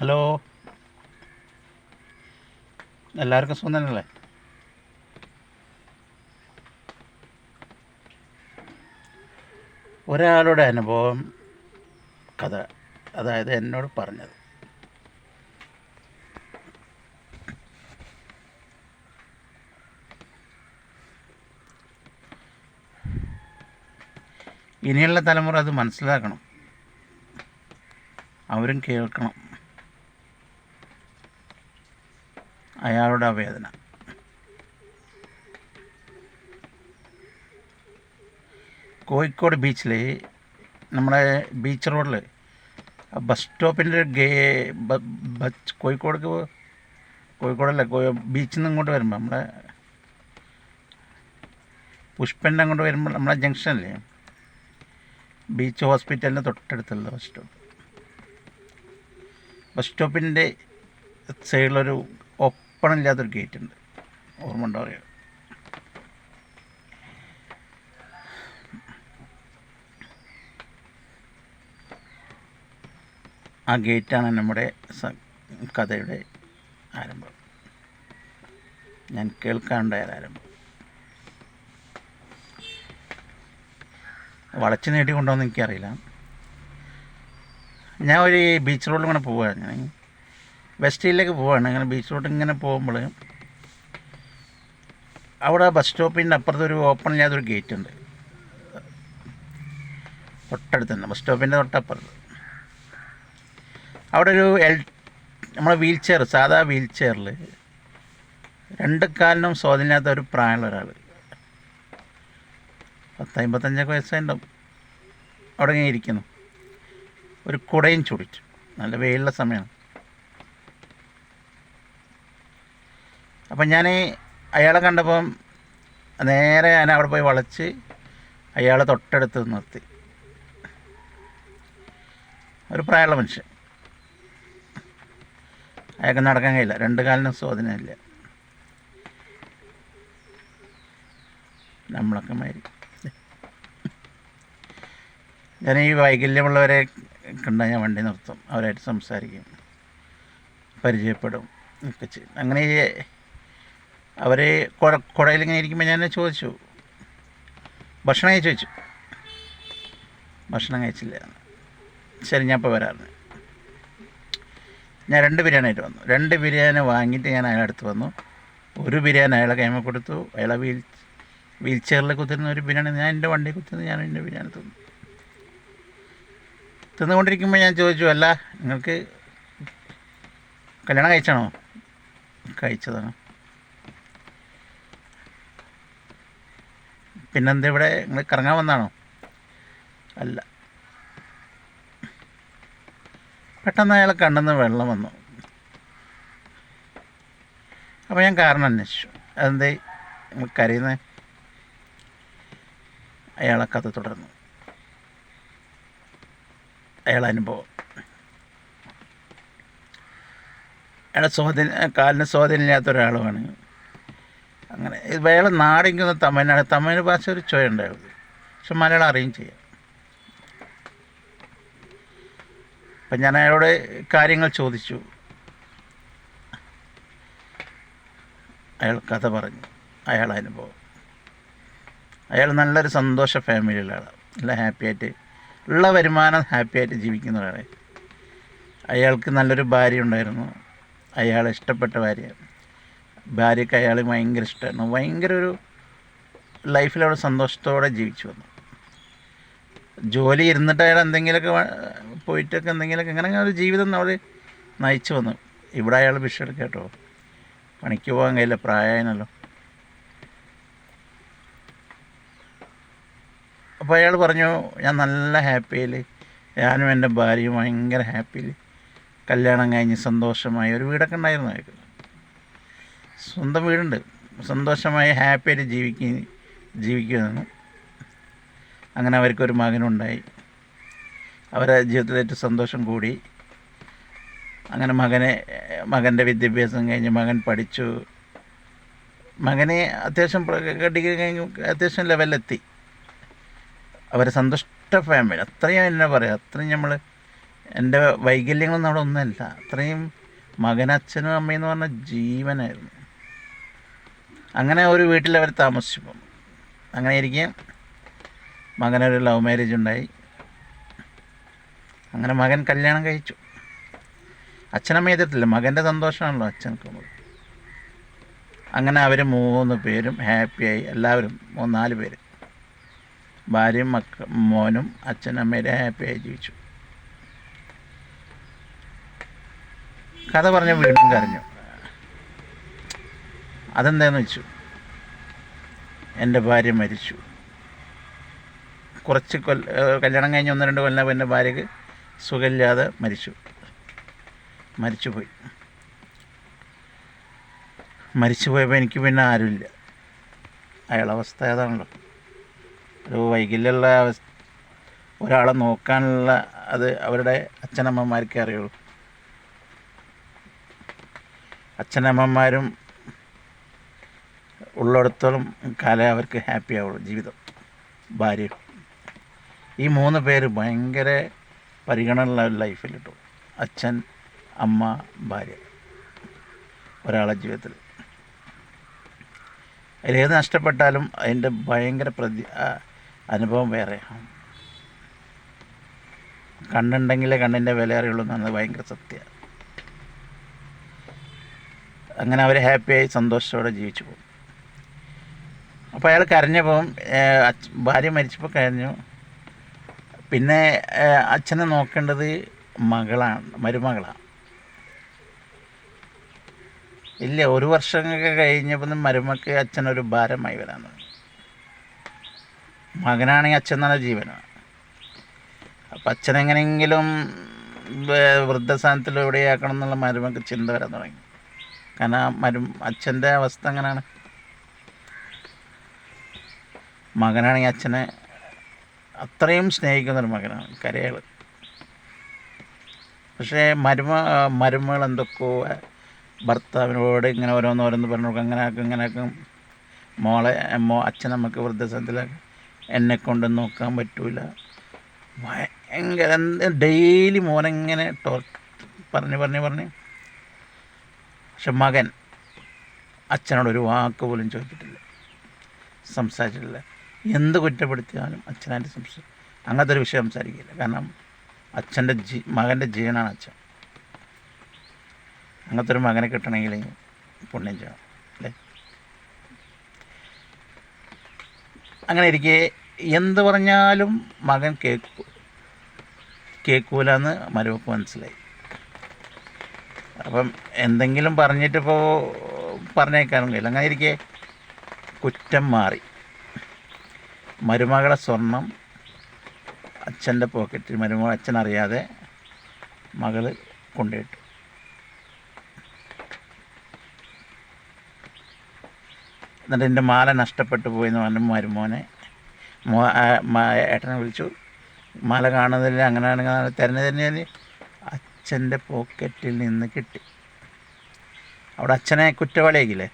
Hello. എല്ലാവർക്കും സുഖം തന്നെയല്ലേ? ഒരാളുടെ അനുഭവം കഥ അതായത് എന്നോട് പറഞ്ഞത്. ഇനിയുള്ള തലമുറ അത് മനസ്സിലാക്കണം. അവരും കേൾക്കണം. അയാളുടെ വേദന. കോഴിക്കോട് ബീച്ചിൽ നമ്മുടെ ബീച്ച് റോഡിൽ ബസ് സ്റ്റോപ്പിന്റെ ഗേ ബസ് കോഴിക്കോട് കോഴിക്കോടല്ല ബീച്ചിൽ നിന്ന് ഇങ്ങോട്ട് വരുമ്പോൾ നമ്മുടെ പുഷ്പന്റെ അങ്ങോട്ട് വരുമ്പോൾ നമ്മളെ ജംഗ്ഷനില്ലേ ബീച്ച് ഹോസ്പിറ്റലിന്റെ തൊട്ടടുത്തുള്ള ബസ് സ്റ്റോപ്പ്. ബസ് സ്റ്റോപ്പിന്റെ സൈഡിലൊരു ഓപ്പൺ ഇല്ലാത്തൊരു ഗേറ്റ് ഉണ്ട് ഓർമ്മ ഉണ്ടോ ആ ഗേറ്റാണ് നമ്മുടെ കഥയുടെ ആരംഭം. ഞാൻ കേൾക്കാനുണ്ടായ ആരംഭം. വളച്ച് നേടി കൊണ്ടോന്ന് എനിക്കറിയില്ല. ഞാൻ ഒരു ബീച്ച് റോഡിൽ ഇങ്ങനെ പോവുകയാണ് ഞാൻ വെസ്റ്റ് പോവാണ്. അങ്ങനെ ബീച്ച് റോഡ് ഇങ്ങനെ പോകുമ്പോൾ അവിടെ ബസ് സ്റ്റോപ്പിന്റെ അപ്പുറത്ത് ഒരു ഓപ്പൺ ഇല്ലാത്തൊരു ഗേറ്റ് ഉണ്ട്. തൊട്ടടുത്ത് തന്നെ ബസ് സ്റ്റോപ്പിന്റെ തൊട്ടപ്പുറത്ത്. അവിടെ ഒരു എൽ നമ്മളെ വീൽ ചെയർ സാധാ വീൽ ചെയറിൽ രണ്ട് കാലിനും സ്വാധീനമില്ലാത്ത ഒരു പ്രായമുള്ള ഒരാൾ പത്ത് അമ്പത്തഞ്ചൊക്കെ വയസ്സായിട്ടുണ്ടാവും. അവിടെ ഇങ്ങനെ ഇരിക്കുന്നു. ഒരു കുടയും ചൂടിച്ചു നല്ല വെയിലുള്ള സമയമാണ്. അപ്പം ഞാൻ അയാളെ കണ്ടപ്പം നേരെ ഞാൻ അവിടെ പോയി വളച്ച് അയാളെ തൊട്ടടുത്ത് നിർത്തി. ഒരു പ്രായമുള്ള മനുഷ്യൻ. അയാൾക്ക് നടക്കാൻ കഴിയില്ല. രണ്ട് കാലിനും സ്വാധീനമില്ല. നമ്മളൊക്കെ മാരി. ഞാൻ ഈ വൈകല്യമുള്ളവരെ കണ്ടാൽ ഞാൻ വണ്ടി നിർത്തും. അവരായിട്ട് സംസാരിക്കും. പരിചയപ്പെടും. ഒക്കെ ചെയ്യും. അങ്ങനെ അവർ കുട കുടയിലിങ്ങനെ ഇരിക്കുമ്പോൾ ഞാൻ ചോദിച്ചു. ഭക്ഷണം കഴിച്ചു വെച്ചു ഭക്ഷണം കഴിച്ചില്ല. ശരി ഞാൻ ഇപ്പോൾ വരാറുണ്ട് ഞാൻ രണ്ട് ബിരിയാണി ആയിട്ട് വന്നു. രണ്ട് ബിരിയാണി വാങ്ങിയിട്ട് ഞാൻ അയാളുടെ അടുത്ത് വന്നു. ഒരു ബിരിയാണി അയാളെ കൈമ കൊടുത്തു. അയാളെ വീൽ വീൽ ചെയറിൽ കുത്തിരുന്ന ഒരു ബിരിയാണി ഞാൻ എന്റെ വണ്ടി കുത്തിരുന്ന് ഞാൻ എന്റെ ബിരിയാണി തിന്നു. തിന്നുകൊണ്ടിരിക്കുമ്പോൾ ഞാൻ ചോദിച്ചു അല്ല നിങ്ങൾക്ക് കല്യാണം കഴിച്ചാണോ? കഴിച്ചതാണ്. പിന്നെന്താ ഇവിടെ നിങ്ങൾ കറങ്ങാൻ വന്നാണോ? അല്ല. പെട്ടെന്ന് അയാളെ കണ്ണെന്ന് വെള്ളം വന്നു. അപ്പോൾ ഞാൻ കാരണം അന്വേഷിച്ചു. അതെന്തേ? നിങ്ങൾ കരയുന്നത് അയാളെ കഥ തുടർന്നു. അയാളെ അനുഭവം. അയാളെ സ്വാധീന കാലിന് സ്വാധീനമില്ലാത്ത ഒരാളുമാണ്. അങ്ങനെ. വേള നാടെങ്കിലും തമിഴ്നാട് തമിഴ് ഭാഷ ഒരു ചുവ ഉണ്ടാവും പക്ഷെ മലയാളം അറിയും ചെയ്യാം. അപ്പം ഞാൻ അയാളോട് കാര്യങ്ങൾ ചോദിച്ചു. അയാൾ കഥ പറഞ്ഞു. അയാൾ അനുഭവം. അയാൾ നല്ലൊരു സന്തോഷ ഫാമിലിയുള്ള ആളാണ് നല്ല ഹാപ്പി ആയിട്ട് ഉള്ള വരുമാനം ഹാപ്പി ആയിട്ട് ജീവിക്കുന്ന ഒരാളെ. അയാൾക്ക് നല്ലൊരു ഭാര്യ ഉണ്ടായിരുന്നു. അയാൾ ഇഷ്ടപ്പെട്ട ഭാര്യ ഭാര്യയ്ക്ക് അയാൾ ഭയങ്കര ഇഷ്ടമായിരുന്നു ഭയങ്കര ഒരു ലൈഫിൽ അവിടെ സന്തോഷത്തോടെ ജീവിച്ചു വന്നു. ജോലി ഇരുന്നിട്ട് അയാൾ എന്തെങ്കിലുമൊക്കെ പോയിട്ടൊക്കെ എന്തെങ്കിലുമൊക്കെ അങ്ങനെ ഒരു ജീവിതം അവർ നയിച്ചു വന്നു. ഇവിടെ അയാൾ വിഷം കേട്ടോ. പണിക്ക് പോകാൻ കഴിയില്ല പ്രായമായനല്ലോ അപ്പോൾ അയാൾ പറഞ്ഞു ഞാൻ നല്ല ഹാപ്പിയിൽ ഞാനും എന്റെ ഭാര്യയും ഭയങ്കര ഹാപ്പിയിൽ കല്യാണം കഴിഞ്ഞ് സന്തോഷമായി ഒരു വീടൊക്കെ ഉണ്ടായിരുന്നു അയാൾക്ക്. സ്വന്തം വീടുണ്ട്. സന്തോഷമായി ഹാപ്പിയായിട്ട് ജീവിക്കുക ജീവിക്കുകയാണ് അങ്ങനെ അവർക്കൊരു മകനുണ്ടായി. അവരെ ജീവിതത്തിൽ ഏറ്റവും സന്തോഷം കൂടി. അങ്ങനെ മകനെ മകന്റെ വിദ്യാഭ്യാസം കഴിഞ്ഞ് മകൻ പഠിച്ചു. മകനെ അത്യാവശ്യം ഡിഗ്രി കഴിഞ്ഞ് അത്യാവശ്യം ലെവലിലെത്തി. അവരെ സന്തുഷ്ട ഫാമിലി. അത്രയും എന്നെ പറയാം അത്രയും നമ്മൾ എന്റെ വൈകല്യങ്ങളൊന്നും അവിടെ ഒന്നുമല്ല. അത്രയും മകനച്ഛനും അമ്മയെന്ന് പറഞ്ഞ ജീവനായിരുന്നു. അങ്ങനെ ഒരു വീട്ടിൽ അവർ താമസിച്ചു. അങ്ങനെ ഇരിക്കെ മകനൊരു ലവ് മാരേജ് ഉണ്ടായി. അങ്ങനെ മകൻ കല്യാണം കഴിച്ചു. അച്ഛനമ്മ എതിർത്തില്ല മകന്റെ സന്തോഷമാണല്ലോ അച്ഛനക്ക് അങ്ങനെ അവർ മൂന്ന് പേരും ഹാപ്പിയായി എല്ലാവരും മൂന്ന് നാല് പേര്. ഭാര്യയും മക്ക മോനും അച്ഛനമ്മയുടെ ഹാപ്പിയായി ജീവിച്ചു. കഥ പറഞ്ഞ വീണ്ടും കരഞ്ഞു. അതെന്താന്ന് വെച്ചു? എന്റെ ഭാര്യ മരിച്ചു. കുറച്ച് കൊല്ല കല്യാണം കഴിഞ്ഞ് ഒന്ന് രണ്ട് കൊല്ലം എന്റെ ഭാര്യക്ക് സുഖമില്ലാതെ മരിച്ചു. മരിച്ചുപോയി. മരിച്ചു പോയപ്പോൾ എനിക്ക് പിന്നെ ആരുമില്ല. അയാളെ അവസ്ഥ ഏതാണല്ലോ? ഒരു വൈകല്യമുള്ള അവസ്ഥ ഒരാളെ നോക്കാനുള്ള അത് അവരുടെ അച്ഛനമ്മമാർക്കേ അറിയുള്ളൂ. അച്ഛനമ്മമാരും ഉള്ളിടത്തോളം കാലം അവർക്ക് ഹാപ്പി ആവുള്ളൂ ജീവിതം. ഭാര്യ. ഈ മൂന്ന് പേര് ഭയങ്കര പരിഗണനയുള്ള ലൈഫിൽ കിട്ടും അച്ഛൻ അമ്മ ഭാര്യ. ഒരാളെ ജീവിതത്തിൽ. അതിലേത് നഷ്ടപ്പെട്ടാലും അതിന്റെ ഭയങ്കര പ്രതി അനുഭവം വേറെയാണ്. കണ്ണുണ്ടെങ്കിലേ കണ്ണിന്റെ വില അറിയുള്ളൂ എന്നാണ് ഭയങ്കര സത്യമാണ് അങ്ങനെ അവർ ഹാപ്പിയായി സന്തോഷത്തോടെ ജീവിച്ചു പോകും. അപ്പോൾ അയാൾ കരഞ്ഞപ്പം ഭാര്യ മരിച്ചപ്പോൾ കരഞ്ഞു. പിന്നെ അച്ഛനെ നോക്കേണ്ടത് മകളാണ് മരുമകളാണ് ഇല്ല ഒരു വർഷമൊക്കെ കഴിഞ്ഞപ്പോൾ മരുമക്ക് അച്ഛനൊരു ഭാരമായി വരാൻ മകനാണെങ്കിൽ അച്ഛൻ നല്ല ജീവനാണ്. അപ്പം അച്ഛനെങ്ങനെയെങ്കിലും വൃദ്ധസ്ഥാനത്തിൽ എന്നുള്ള മരുമക്ക് ചിന്ത വരാൻ തുടങ്ങി. കാരണം മരു അച്ഛന്റെ അവസ്ഥ അങ്ങനെയാണ് മകനാണെങ്കിൽ അച്ഛനെ അത്രയും സ്നേഹിക്കുന്നൊരു മകനാണ് കരയാൾ പക്ഷേ മരുമ മരുമകൾ എന്തൊക്കെയോ ഭർത്താവിനോട് ഇങ്ങനെ ഓരോന്ന് ഓരോന്ന് പറഞ്ഞു കൊടുക്കും അങ്ങനെ ആക്കും ഇങ്ങനെ ആക്കും. മോളെ മോ അച്ഛൻ നമുക്ക് വൃദ്ധസനത്തിലാക്കും എന്നെ കൊണ്ട് നോക്കാൻ പറ്റൂല. ഭയങ്കര ഡെയിലി മോനെങ്ങനെ ടോ പറഞ്ഞ് പറഞ്ഞ് പറഞ്ഞ്. പക്ഷെ മകൻ അച്ഛനോട് ഒരു വാക്ക് പോലും ചോദിച്ചിട്ടില്ല സംസാരിച്ചിട്ടില്ല. എന്ത് കുറ്റപ്പെടുത്തിയാലും അച്ഛനായിട്ട് സംശയം. അങ്ങനത്തെ ഒരു വിഷയം സംസാരിക്കില്ല. കാരണം അച്ഛന്റെ ജീ മകന്റെ ജീവനാണ് അച്ഛൻ. അങ്ങനത്തെ ഒരു മകനെ കിട്ടണമെങ്കിൽ പുണ്യം ചെയ്യണം അല്ലേ? അങ്ങനെ ഇരിക്കെ എന്ത് പറഞ്ഞാലും മകൻ കേൾക്കൂ കേൾക്കൂലെന്ന് മരുമക്ക് മനസ്സിലായി. അപ്പം എന്തെങ്കിലും പറഞ്ഞിട്ടിപ്പോൾ പറഞ്ഞേക്കാനും കഴിയില്ല. അങ്ങനെ ഇരിക്കെ കുറ്റം മാറി. മരുമകളെ സ്വർണം അച്ഛന്റെ പോക്കറ്റിൽ മരുമകൾ അച്ഛൻ അറിയാതെ മകൾ കൊണ്ടുപോയിട്ടു. എന്നിട്ട് എന്റെ മാല നഷ്ടപ്പെട്ടു പോയി എന്ന് പറഞ്ഞു മരുമോനെ ഏട്ടനെ വിളിച്ചു. മാല കാണുന്നില്ല അങ്ങനെയാണെങ്കിൽ തിരഞ്ഞു തന്നെ അച്ഛന്റെ പോക്കറ്റിൽ നിന്ന് കിട്ടി. അവിടെ അച്ഛനെ കുറ്റവാളിയാക്കില്ലേ